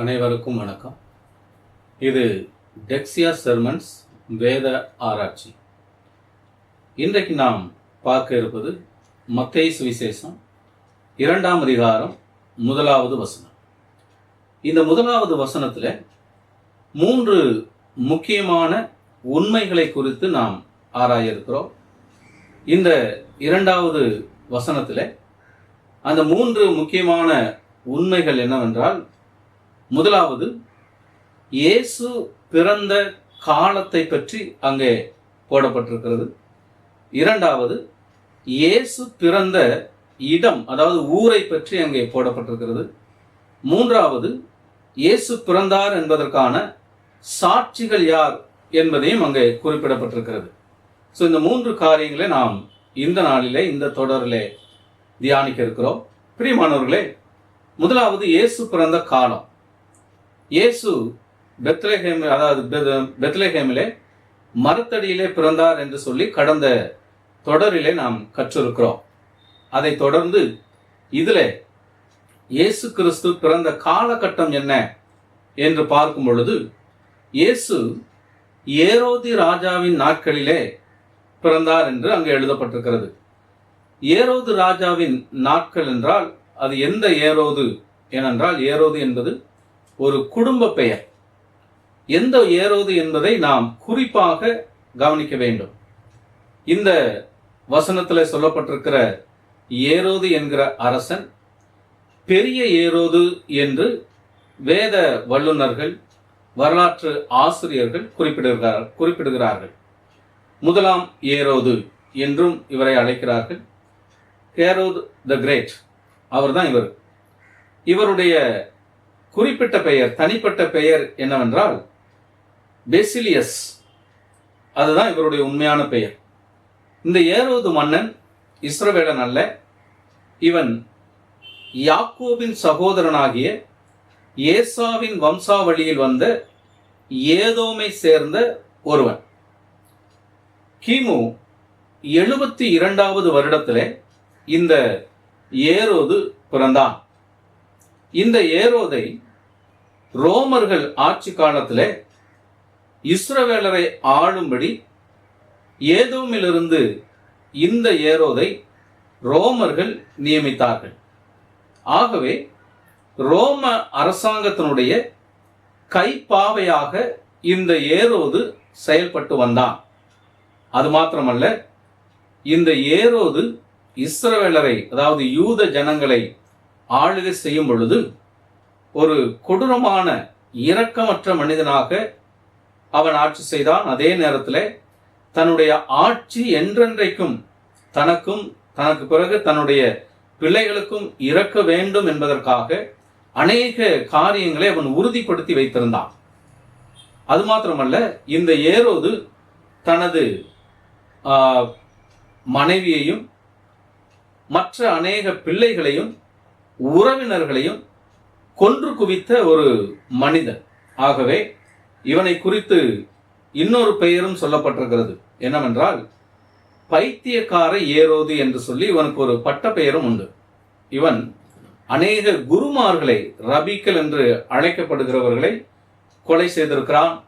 அனைவருக்கும் வணக்கம். இது டெக்ஸியா செர்மன்ஸ் வேத ஆராய்ச்சி. இன்றைக்கு நாம் பார்க்க இருப்பது மத்தேயு சுவிசேஷம் இரண்டாம் அதிகாரம் முதலாவது வசனம். இந்த முதலாவது வசனத்தில் மூன்று முக்கியமான உண்மைகளை குறித்து நாம் ஆராய இருக்கிறோம் இந்த இரண்டாவது வசனத்தில் அந்த மூன்று முக்கியமான உண்மைகள் என்னவென்றால் முதலாவது இயேசு பிறந்த காலத்தை பற்றி அங்கே போடப்பட்டிருக்கிறது. இரண்டாவது இயேசு பிறந்த இடம் அதாவது ஊரை பற்றி அங்கே போடப்பட்டிருக்கிறது. மூன்றாவது இயேசு பிறந்தார் என்பதற்கான சாட்சிகள் யார் என்பதையும் அங்கே குறிப்பிடப்பட்டிருக்கிறது. ஸோ இந்த மூன்று காரியங்களை நாம் இந்த நாளிலே இந்த தொடரிலே தியானிக்க இருக்கிறோம். பிரியமானவர்களே முதலாவது இயேசு பிறந்த காலம். இயேசு பெத்லேஹேம் அதாவது பெத்- பெத்லேஹேமிலே மரத்தடியிலே பிறந்தார் என்று சொல்லி கடந்த தொடரிலே நாம் கற்றிருக்கிறோம். அதை தொடர்ந்து இதில் இயேசு கிறிஸ்து பிறந்த காலகட்டம் என்ன என்று பார்க்கும் பொழுது இயேசு ஏரோதி ராஜாவின் நாட்களிலே பிறந்தார் என்று அங்கே எழுதப்பட்டிருக்கிறது. ஏரோது ராஜாவின் நாட்கள் என்றால் அது எந்த ஏரோது ஏனென்றால் ஏரோது என்பது ஒரு குடும்ப பெயர். எந்த ஏரோது என்பதை நாம் குறிப்பாக கவனிக்க வேண்டும். இந்த வசனத்தில் சொல்லப்பட்டிருக்கிற ஏரோது என்கிற அரசன் பெரிய ஏரோது என்று வேத வல்லுநர்கள் வரலாற்று ஆசிரியர்கள் குறிப்பிடுகிறார் குறிப்பிடுகிறார்கள். முதலாம் ஏரோது என்றும் இவரை அழைக்கிறார்கள். ஏரோது த கிரேட் அவர்தான் இவர். இவருடைய குறிப்பிட்ட பெயர் தனிப்பட்ட பெயர் என்னவென்றால் பெசிலியஸ் அதுதான் இவருடைய உண்மையான பெயர். இந்த ஏரோது மன்னன் இஸ்ரவேலன் அல்ல இவன் யாக்கோபின் சகோதரனாகிய ஏசாவின் வம்சாவளியில் வந்த ஏதோமை சேர்ந்த ஒருவன். கிமு எழுபத்தி இரண்டாவது வருடத்திலே இந்த ஏரோது பிறந்தான். இந்த ஏரோதை ரோமர்கள் ஆட்சி காலத்தில் இஸ்ரவேலரை ஆளும்படி ஏதோமிலிருந்து இந்த ஏரோதை ரோமர்கள் நியமித்தார்கள். ஆகவே ரோம அரசாங்கத்தினுடைய கைப்பாவையாக இந்த ஏரோது செயல்பட்டு வந்தான். அது மாத்திரமல்ல இந்த ஏரோது இஸ்ரவேலரை அதாவது யூத ஜனங்களை ஆளுகை செய்யும் பொழுது ஒரு கொடூரமான இரக்கமற்ற மனிதனாக அவன் ஆட்சி செய்தான். அதே நேரத்தில் தன்னுடைய ஆட்சி என்றென்றைக்கும் தனக்கும் தனக்கு பிறகு தன்னுடைய பிள்ளைகளுக்கும் இறக்க வேண்டும் என்பதற்காக அநேக காரியங்களை அவன் உறுதிப்படுத்தி வைத்திருந்தான். அது மாத்திரமல்ல இந்த ஏரோது தனது மனைவியையும் மற்ற அநேக பிள்ளைகளையும் உறவினர்களையும் கொன்று குவித்த ஒரு மனிதன். ஆகவே இவனை குறித்து இன்னொரு பெயரும் சொல்லப்பட்டிருக்கிறது. என்னவென்றால் பைத்தியக்கார ஏரோது என்று சொல்லி இவனுக்கு ஒரு பட்ட பெயரும் உண்டு. இவன் அநேக குருமார்களை ரபிக்கல் என்று அழைக்கப்படுகிறவர்களை கொலை செய்திருக்கிறான்.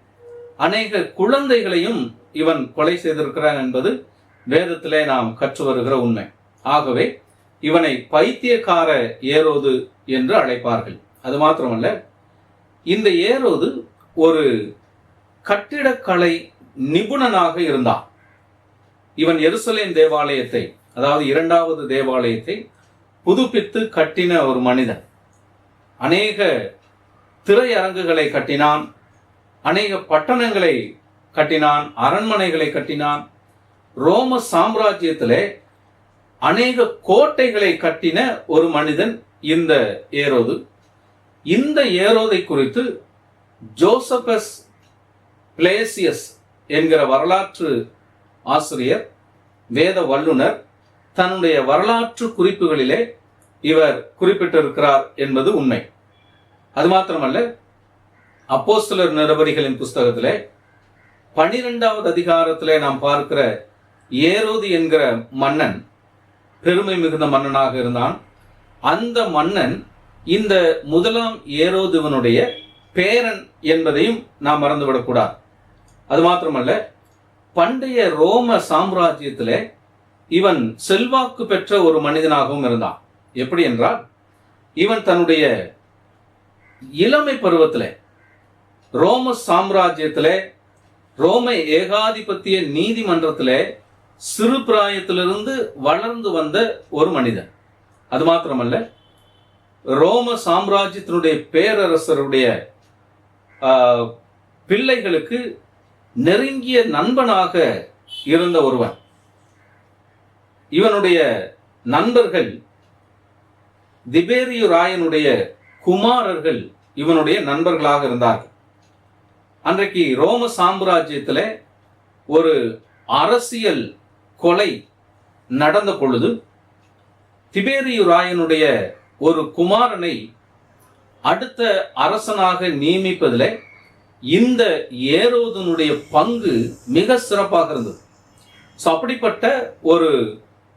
அநேக குழந்தைகளையும் இவன் கொலை செய்திருக்கிறான் என்பது வேதத்திலே நாம் கற்று வருகிற உண்மை. ஆகவே இவனை பைத்தியக்கார ஏரோது என்று அழைப்பார்கள். அது மாத்திரமல்ல இந்த ஏரோது ஒரு கட்டிடக்கலை நிபுணனாக இருந்தான். இவன் எருசலேம் தேவாலயத்தை அதாவது இரண்டாவது தேவாலயத்தை புதுப்பித்து கட்டின ஒரு மனிதன். அநேக திரையரங்குகளை கட்டினான் அநேக பட்டணங்களை கட்டினான் அரண்மனைகளை கட்டினான். ரோம சாம்ராஜ்யத்திலே அநேக கோட்டைகளை கட்டின ஒரு மனிதன் இந்த ஏரோது. இந்த ஏரோதை குறித்து ஜோசபஸ் பிளேசியஸ் என்கிற வரலாற்று ஆசிரியர் வேத வல்லுனர் தன்னுடைய வரலாற்று குறிப்புகளிலே இவர் குறிப்பிட்டிருக்கிறார் என்பது உண்மை. அது மாத்திரமல்ல அப்போஸ்தலர் நிரபரிகளின் புஸ்தகத்திலே பனிரெண்டாவது அதிகாரத்திலே நாம் பார்க்கிற ஏரோது என்கிற மன்னன் பெருமை மிகுந்த மன்னனாக இருந்தான். அந்த மன்னன் இந்த முதலாம் ஏரோதுவனுடைய பேரன் என்பதையும் நாம் மறந்துவிடக்கூடாது. அது மாத்திரமல்ல பண்டைய ரோம சாம்ராஜ்யத்தில் இவன் செல்வாக்கு பெற்ற ஒரு மனிதனாகவும் இருந்தான். எப்படி என்றால் இவன் தன்னுடைய இளமை பருவத்தில் ரோம சாம்ராஜ்யத்தில் ரோம ஏகாதிபத்திய நீதிமன்றத்தில் சிறு பிராயத்திலிருந்து வளர்ந்து வந்த ஒரு மனிதன். அது மாத்திரமல்ல ரோம சாம்ராஜ்யத்தினுடைய பேரரசருடைய பிள்ளைகளுக்கு நெருங்கிய நண்பனாக இருந்த ஒருவன். இவனுடைய நண்பர்கள் திபேரியு ராயனுடைய குமாரர்கள் இவனுடைய நண்பர்களாக இருந்தார்கள். அன்றைக்கு ரோம சாம்ராஜ்யத்தில் ஒரு அரசியல் கொலை நடந்த பொழுது திபேரியு ராயனுடைய ஒரு குமாரனை அடுத்த அரசனாக நியமிப்பதில் இந்த ஏரோதனுடைய பங்கு மிக சிறப்பாக இருந்தது. ஸோ அப்படிப்பட்ட ஒரு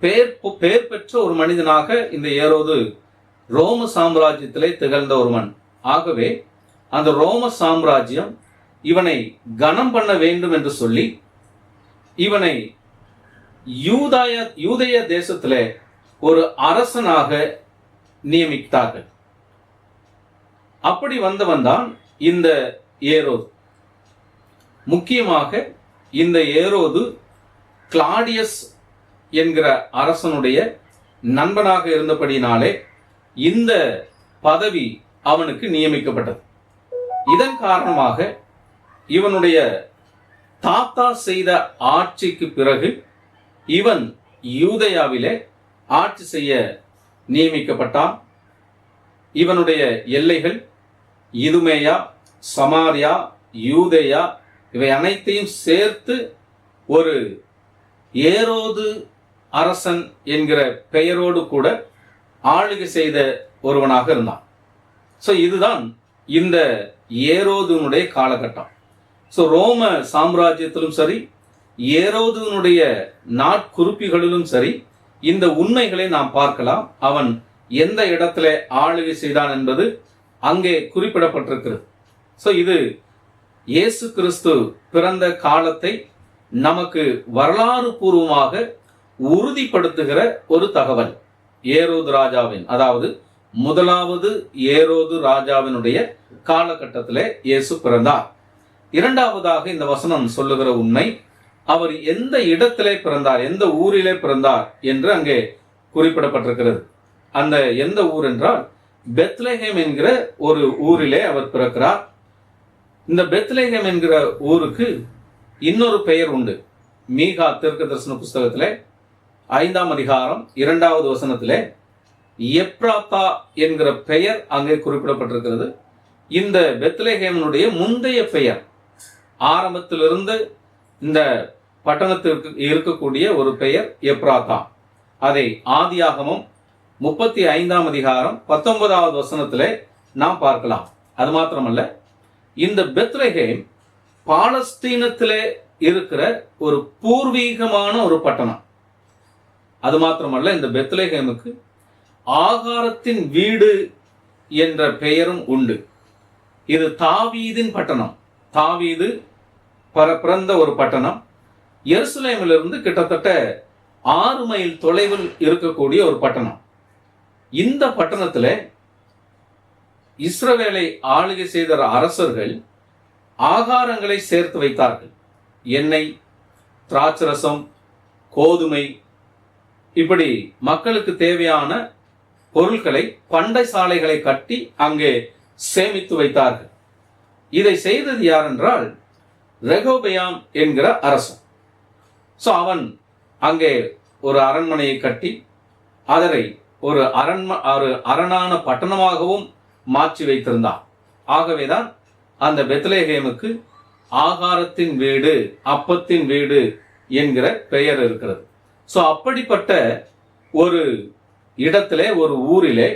பெயர் பெயர் பெற்ற ஒரு மனிதனாக இந்த ஏரோது ரோம சாம்ராஜ்யத்திலே திகழ்ந்த ஒருவன். ஆகவே அந்த ரோம சாம்ராஜ்யம் இவனை கனம் பண்ண வேண்டும் என்று சொல்லி இவனை யூதாய யூதய தேசத்தில் ஒரு அரசனாக நியமித்தார்கள். அப்படி வந்தவன் தான் இந்த ஏரோது. முக்கியமாக இந்த ஏரோது கிளாடியஸ் என்கிற அரசனுடைய நண்பனாக இருந்தபடினாலே இந்த பதவி அவனுக்கு நியமிக்கப்பட்டது. இதன் காரணமாக இவனுடைய தாத்தா செய்த ஆட்சிக்கு பிறகு இவன் யூதயாவிலே ஆட்சி செய்ய நியமிக்கப்பட்டான். இவனுடைய எல்லைகள் இதுமேயா சமாரியா யூதேயா இவை அனைத்தையும் சேர்த்து ஒரு ஏரோது அரசன் என்கிற பெயரோடு கூட ஆளுகை செய்த ஒருவனாக இருந்தான். ஸோ இதுதான் இந்த ஏரோதுனுடைய காலகட்டம். ஸோ ரோம சாம்ராஜ்யத்திலும் சரி ஏரோதுனுடைய நாட்குறிப்பிகளிலும் சரி இந்த உண்மைகளை நாம் பார்க்கலாம். அவன் எந்த இடத்துல ஆளுகை செய்தான் என்பது அங்கே குறிப்பிடப்பட்டிருக்கிறது. ஸோ இது இயேசு கிறிஸ்து பிறந்த காலத்தை நமக்கு வரலாறு பூர்வமாக உறுதிப்படுத்துகிற ஒரு தகவல். ஏரோது ராஜாவின் அதாவது முதலாவது ஏரோது ராஜாவினுடைய காலகட்டத்திலே இயேசு பிறந்தார். இரண்டாவதாக இந்த வசனம் சொல்லுகிற உண்மை அவர் எந்த இடத்திலே பிறந்தார் எந்த ஊரிலே பிறந்தார் என்று அங்கே குறிப்பிடப்பட்டிருக்கிறது. அந்த எந்த ஊர் என்றால் பெத்லேஹேம் என்கிற ஒரு ஊரிலே அவர் பிறக்கிறார். இந்த பெத்லேஹேம் என்கிற ஊருக்கு இன்னொரு பெயர் உண்டு. மீகா தீர்க்க தரிசன புஸ்தகத்திலே ஐந்தாம் அதிகாரம் இரண்டாவது வசனத்திலே எப்ராத்தா என்கிற பெயர் அங்கே குறிப்பிடப்பட்டிருக்கிறது. இந்த பெத்லேஹேமனுடைய முந்தைய பெயர் ஆரம்பத்திலிருந்து இந்த பட்டணத்திற்கு இருக்கக்கூடிய ஒரு பெயர் எப்ராத்தா அதை ஆதியாகமும் முப்பத்தி ஐந்தாம் அதிகாரம் பத்தொன்பதாவது வசனத்திலே நாம் பார்க்கலாம். அது மாத்திரமல்ல இந்த பெத்ரஹேம் பாலஸ்தீனத்திலே இருக்கிற ஒரு பூர்வீகமான ஒரு பட்டணம். அது மாத்திரமல்ல இந்த பெத்லஹேமுக்கு ஆகாரத்தின் வீடு என்ற பெயரும் உண்டு. இது தாவீதின் பட்டணம். தாவீது பர பிறந்த ஒரு பட்டணம். எருசலேமிலிருந்து கிட்டத்தட்ட ஆறு மைல் தொலைவில் இருக்கக்கூடிய ஒரு பட்டணம். இந்த பட்டணத்தில் இஸ்ரவேலை ஆளுகை செய்த அரசர்கள் ஆகாரங்களை சேர்த்து வைத்தார்கள். எண்ணெய் திராட்சரசம் கோதுமை இப்படி மக்களுக்கு தேவையான பொருட்களை பண்டை சாலைகளை கட்டி அங்கே சேமித்து வைத்தார்கள். இதை செய்தது யாரென்றால் ரெகோபயாம் என்கிற அரசன். ஸோ அவன் அங்கே ஒரு அரண்மனையை கட்டி அதனை ஒரு அரண்ம ஒரு அரணான பட்டணமாகவும் மாற்றி வைத்திருந்தான். ஆகவேதான் அந்த பெத்லேஹேமுக்கு ஆகாரத்தின் வீடு அப்பத்தின் வீடு என்கிற பெயர் இருக்கிறது. ஸோ அப்படிப்பட்ட ஒரு இடத்திலே ஒரு ஊரிலே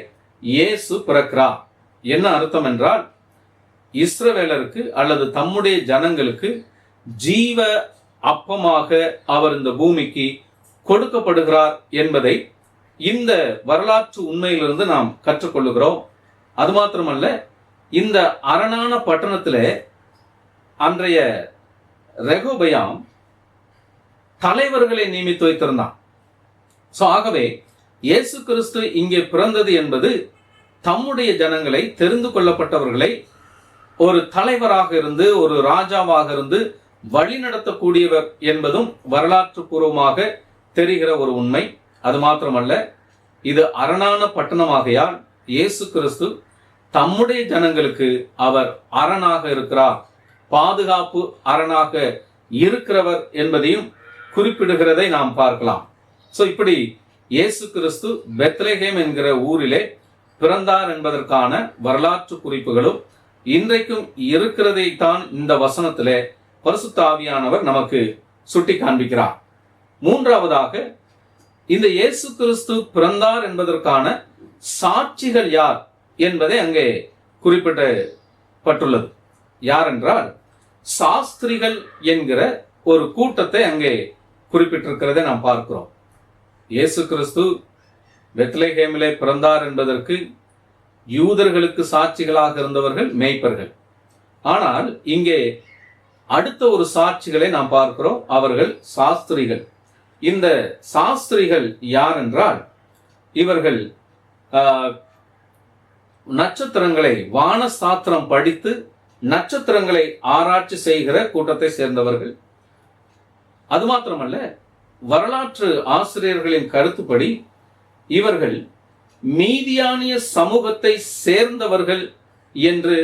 இயேசு பிறக்கிறார். என்ன அர்த்தம் என்றால் இஸ்ரவேலருக்கு அல்லது தம்முடைய ஜனங்களுக்கு ஜீவ அப்பமாக அவர் இந்த பூமிக்கு கொடுக்கப்படுகிறார் என்பதை இந்த வரலாற்று உண்மையிலிருந்து நாம் கற்றுக்கொள்ளுகிறோம். அது மாத்திரமல்ல இந்த அரணான பட்டணத்தில் அன்றைய ரெகோபயாம் தலைவர்களை நியமித்து வைத்திருந்தான். ஸோ ஆகவே இயேசு கிறிஸ்து இங்கே பிறந்தது என்பது தம்முடைய ஜனங்களை தெரிந்து கொள்ளப்பட்டவர்களை ஒரு தலைவராக இருந்து ஒரு ராஜாவாக இருந்து வழிநடத்தக்கூடியவர் என்பதும் வரலாற்று பூர்வமாக தெரிகிற ஒரு உண்மை. அது மாத்திரமல்ல இது அரணான பட்டணமாகையால் இயேசு கிறிஸ்து தம்முடைய ஜனங்களுக்கு அவர் அரணாக இருக்கிறார். பாதுகாப்பு அரணாக இருக்கிறவர் என்பதையும் குறிப்பிடுகிறதை நாம் பார்க்கலாம். சோ இப்படி இயேசு கிறிஸ்து பெத்லேஹேம் என்கிற ஊரிலே பிறந்தார் என்பதற்கான வரலாற்று குறிப்புகளும் இன்றைக்கும் இருக்கிறதை தான் இந்த வசனத்திலே பரிசுத்த ஆவியானவர் நமக்கு சுட்டி காண்பிக்கிறார் மூன்றாவதாக இந்த இயேசு கிறிஸ்து பிறந்தார் என்பதற்கான சாட்சிகள் யார் என்பதை அங்கே குறிப்பிடப்பட்டுள்ளது யார் என்றால் சாஸ்திரிகள் என்கிற ஒரு கூட்டத்தை அங்கே குறிப்பிட்டிருக்கிறதை நாம் பார்க்கிறோம். இயேசு கிறிஸ்து வெத்லேஹேமிலே பிறந்தார் என்பதற்கு யூதர்களுக்கு சாட்சிகளாக இருந்தவர்கள் மேய்ப்பர்கள். ஆனால் இங்கே அடுத்த ஒரு சாட்சிகளை நாம் பார்க்கிறோம். அவர்கள் சாஸ்திரிகள். இந்த சாஸ்திரிகள் யார் என்றால் இவர்கள் ஆஹ், நட்சத்திரங்களை வான சாத்திரம் படித்து நட்சத்திரங்களை ஆராய்ச்சி செய்கிற கூட்டத்தை சேர்ந்தவர்கள். அது மாத்திரமல்ல வரலாற்று ஆசிரியர்களின் கருத்துப்படி இவர்கள் மீதியானிய சமூகத்தை சேர்ந்தவர்கள் என்று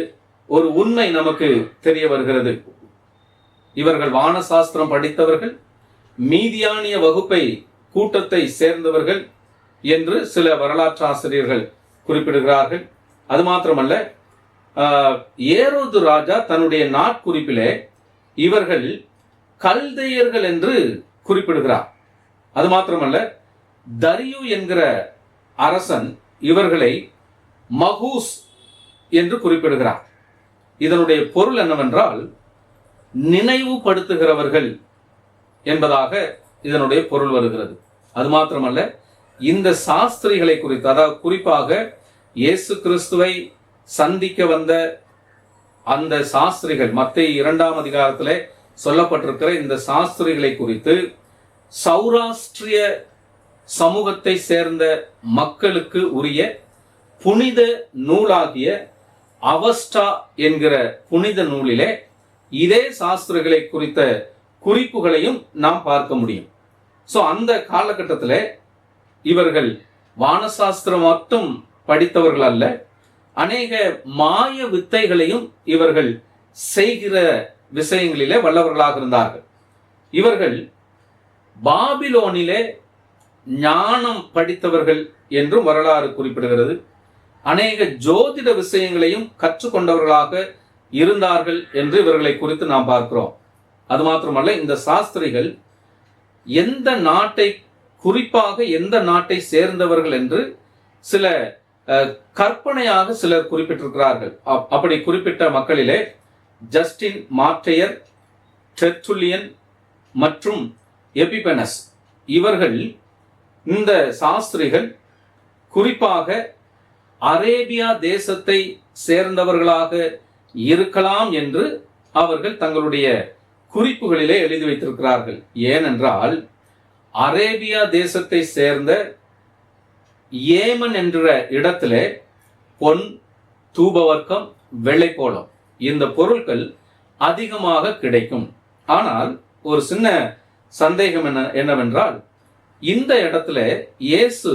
ஒரு உண்மை நமக்கு தெரிய வருகிறது. இவர்கள் வானசாஸ்திரம் படித்தவர்கள் மீதியானிய வகுப்பை கூட்டத்தை சேர்ந்தவர்கள் என்று சில வரலாற்று ஆசிரியர்கள் குறிப்பிடுகிறார்கள். அது மாத்திரமல்ல ஆஹ், ஏரோது ராஜா தன்னுடைய நாட்குறிப்பிலே இவர்கள் கல்தையர்கள் என்று குறிப்பிடுகிறார். அது மாத்திரமல்ல தரியு என்கிற அரசன் இவர்களை மகூஸ் என்று குறிப்பிடுகிறார். இதனுடைய பொருள் என்னவென்றால் நினைவுபடுத்துகிறவர்கள் என்பதாக இதனுடைய பொருள் வருகிறது. அது மாத்திரமல்ல இந்த சாஸ்திரிகளை குறித்து அதாவது குறிப்பாக இயேசு கிறிஸ்துவை சந்திக்க வந்த அந்த சாஸ்திரிகள் மத்திய இரண்டாம் அதிகாரத்தில் சொல்லப்பட்டிருக்கிற இந்த சாஸ்திரிகளை குறித்து சௌராஷ்டிரிய சமூகத்தை சேர்ந்த மக்களுக்கு உரிய புனித நூலாகிய அவஸ்டா என்கிற புனித நூலிலே இதே சாஸ்திரங்களை குறித்த குறிப்புகளையும் நாம் பார்க்க முடியும். ஸோ அந்த காலகட்டத்தில் இவர்கள் வானசாஸ்திரம் மட்டும் படித்தவர்கள் அல்ல அநேக மாய வித்தைகளையும் இவர்கள் செய்கிற விஷயங்களிலே வல்லவர்களாக இருந்தார்கள். இவர்கள் பாபிலோனிலே ஞானம் படித்தவர்கள் என்றும் வரலாறு குறிப்பிடுகிறது. அநேக ஜோதிட விஷயங்களையும் கற்றுக்கொண்டவர்களாக இருந்தார்கள் என்று இவர்களை குறித்து நாம் பார்க்கிறோம். அது மாத்திரமல்ல இந்த சாஸ்திரிகள் எந்த நாட்டை குறிப்பாக எந்த நாட்டை சேர்ந்தவர்கள் என்று சில கற்பனையாக சிலர் குறிப்பிட்டிருக்கிறார்கள். அப்- அப்படி குறிப்பிட்ட மக்களிலே ஜஸ்டின் மாற்றையர் டெர்ட்டுலியன் மற்றும் எபிபெனஸ் இவர்கள் இந்த சாஸ்திரிகள் குறிப்பாக அரேபியா தேசத்தை சேர்ந்தவர்களாக இருக்கலாம் என்று அவர்கள் தங்களுடைய குறிப்புகளிலே எழுதி வைத்திருக்கிறார்கள். ஏனென்றால் அரேபியா தேசத்தை சேர்ந்த ஏமன் என்ற இடத்திலே பொன் தூபவர்க்கம் வெள்ளைக்கோளம் இந்த பொருட்கள் அதிகமாக கிடைக்கும். ஆனால் ஒரு சின்ன சந்தேகம் என்ன என்னவென்றால் இந்த இடத்துல இயேசு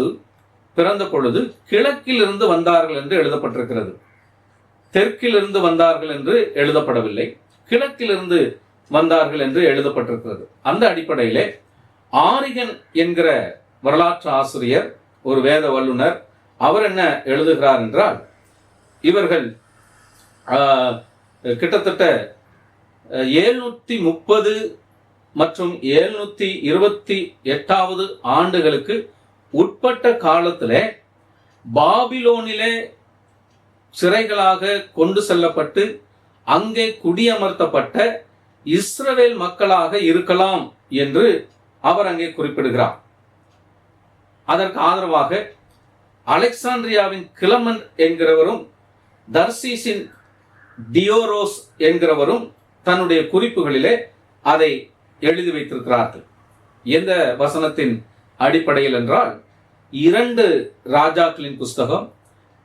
பிறந்த பொழுது கிழக்கிலிருந்து வந்தார்கள் என்று எழுதப்பட்டிருக்கிறது. தெற்கிலிருந்து வந்தார்கள் என்று எழுதப்படவில்லை. கிழக்கிலிருந்து வந்தார்கள் என்று எழுதப்பட்டிருக்கிறது. அந்த அடிப்படையிலே ஆரிகன் என்கிற வரலாற்று ஆசிரியர் ஒரு வேத வல்லுனர் அவர் என்ன எழுதுகிறார் என்றால் இவர்கள் கிட்டத்தட்ட எழுநூத்தி முப்பது மற்றும் எழுநூத்தி இருபத்தி எட்டாவது ஆண்டுகளுக்கு உட்பட்ட காலத்திலே பாபிலோனிலே சிறைகளாக கொண்டு செல்லப்பட்டு அங்கே குடியமர்த்தப்பட்ட இஸ்ரவேல் மக்களாக இருக்கலாம் என்று அவர் அங்கே குறிப்பிடுகிறார். அதற்கு ஆதரவாக அலெக்சாண்ட்ரியாவின் கிளமன் என்கிறவரும் தர்சீசின் டியோரோஸ் என்கிறவரும் தன்னுடைய குறிப்புகளிலே அதை எழுதி வைத்திருக்கிறார்கள். எந்த வசனத்தின் அடிப்படையில் என்றால் இரண்டு ராஜாக்களின் புஸ்தகம்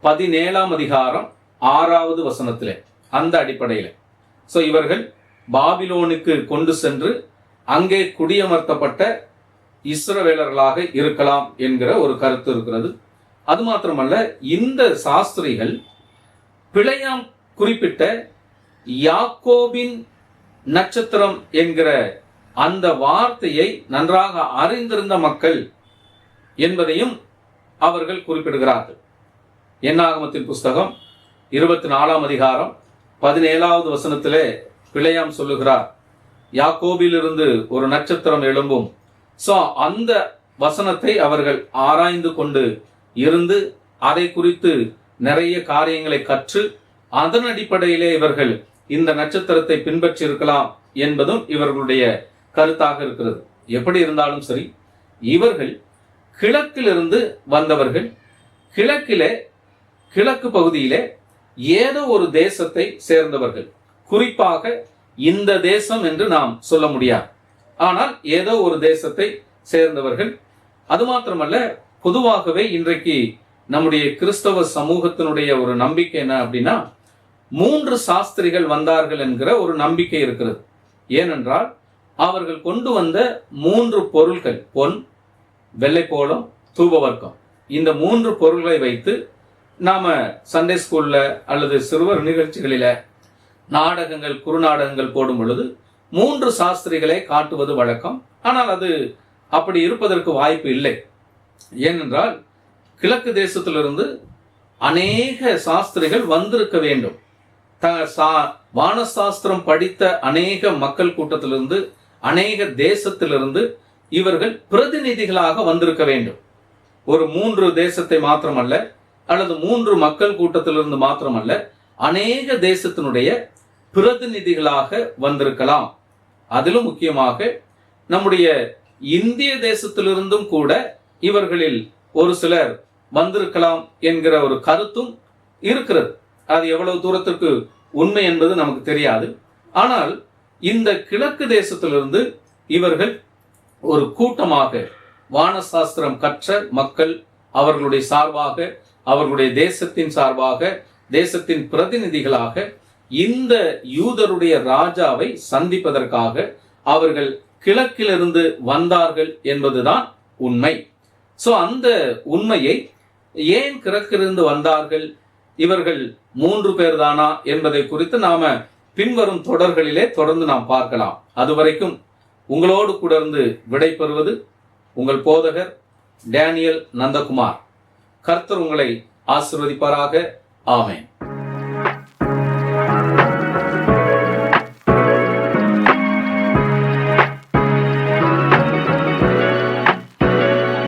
பதினேழாம் அதிகாரம் ஆறாவது வசனத்திலே அந்த அடிப்படையில். ஸோ இவர்கள் பாபிலோனுக்கு கொண்டு சென்று அங்கே குடியமர்த்தப்பட்ட இஸ்ரவேலர்களாக இருக்கலாம் என்கிற ஒரு கருத்து இருக்கிறது. அது மாத்திரமல்ல இந்த சாஸ்திரிகள் பிழையாம் குறிப்பிட்ட யாக்கோபின் நட்சத்திரம் என்கிற அந்த வார்த்தையை நன்றாக அறிந்திருந்த மக்கள் என்பதையும் அவர்கள் குறிப்பிடுகிறார்கள். என்னாகமத்தின் புஸ்தகம் இருபத்தி நாலாம் அதிகாரம் பதினேழாவது வசனத்திலே பிழையாம் சொல்லுகிறார். யாக்கோபிலிருந்து ஒரு நட்சத்திரம் எழும்பும். ஸோ அந்த வசனத்தை அவர்கள் ஆராய்ந்து கொண்டு இருந்து அதை குறித்து நிறைய காரியங்களை கற்று அதன் அடிப்படையிலே இவர்கள் இந்த நட்சத்திரத்தை பின்பற்றியிருக்கலாம் என்பதும் இவர்களுடைய கருத்தாக இருக்கிறது. எப்படி இருந்தாலும் சரி இவர்கள் கிழக்கிலிருந்து வந்தவர்கள் கிழக்கிலே கிழக்கு பகுதியிலே ஏதோ ஒரு தேசத்தை சேர்ந்தவர்கள். குறிப்பாக இந்த தேசம் என்று நாம் சொல்ல முடியாது. ஆனால் ஏதோ ஒரு தேசத்தை சேர்ந்தவர்கள். அது மாத்திரமல்ல பொதுவாகவே இன்றைக்கு நம்முடைய கிறிஸ்தவ சமூகத்தினுடைய ஒரு நம்பிக்கை என்ன அப்படின்னா மூன்று சாஸ்திரிகள் வந்தார்கள் என்கிற ஒரு நம்பிக்கை இருக்கிறது. ஏனென்றால் அவர்கள் கொண்டு வந்த மூன்று பொருட்கள் பொன் வெள்ளைக்கோளம் தூபவர்க்கம். இந்த மூன்று பொருள்களை வைத்து நாம் சண்டே ஸ்கூலில் அல்லது சிறுவர் நிகழ்ச்சிகளில் நாடகங்கள் குறுநாடகங்கள் போடும் பொழுது மூன்று சாஸ்திரிகளை காட்டுவது வழக்கம். ஆனால் அது அப்படி இருப்பதற்கு வாய்ப்பு இல்லை. ஏனென்றால் கிழக்கு தேசத்திலிருந்து அநேக சாஸ்திரிகள் வந்திருக்க வேண்டும். த சா வானசாஸ்திரம் படித்த அநேக மக்கள் கூட்டத்திலிருந்து அநேக தேசத்திலிருந்து இவர்கள் பிரதிநிதிகளாக வந்திருக்க வேண்டும். ஒரு மூன்று தேசத்தை மாத்திரமல்ல அல்லது மூன்று மக்கள் கூட்டத்திலிருந்து மாத்திரமல்ல அநேக தேசத்தினுடைய பிரதிநிதிகளாக வந்திருக்கலாம். அதிலும் முக்கியமாக நம்முடைய இந்திய தேசத்திலிருந்தும் கூட இவர்களில் ஒரு சிலர் வந்திருக்கலாம் என்கிற ஒரு கருத்தும் இருக்கிறது. அது எவ்வளவு தூரத்திற்கு உண்மை என்பது நமக்கு தெரியாது. ஆனால் இந்த கிழக்கு தேசத்திலிருந்து இவர்கள் ஒரு கூட்டமாக வானசாஸ்திரம் கற்ற மக்கள் அவர்களுடைய சார்பாக அவர்களுடைய தேசத்தின் சார்பாக தேசத்தின் பிரதிநிதிகளாக இந்த யூதருடைய ராஜாவை சந்திப்பதற்காக அவர்கள் கிழக்கிலிருந்து வந்தார்கள் என்பதுதான் உண்மை. சோ அந்த உண்மையை ஏன் கிழக்கிலிருந்து வந்தார்கள்? இவர்கள் மூன்று பேர் தானா என்பதை குறித்து நாம பின்வரும் தொடர்களிலே தொடர்ந்து நாம் பார்க்கலாம். அதுவரைக்கும் உங்களோடு கூட இருந்து விடை பெறுவது உங்கள் போதகர் டேனியல் நந்தகுமார். கர்த்தர் உங்களை ஆசிர்வதிப்பாராக. ஆமேன்.